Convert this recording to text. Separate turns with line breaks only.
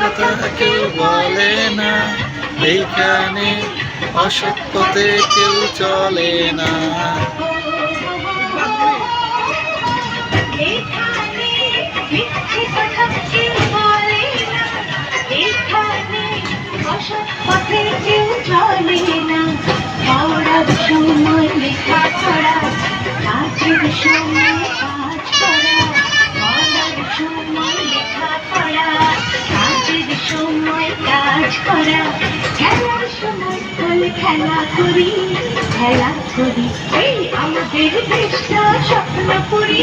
কথা কেউ বলে না।
এখানে অসৎ পথে কেউ চলে না। সময় লেখা পড়া কাজের সময় কাজ করা কাজ করা। খেলার সময় বলে খেলা করি খেলা করি এই আমাদের স্বপ্ন করি।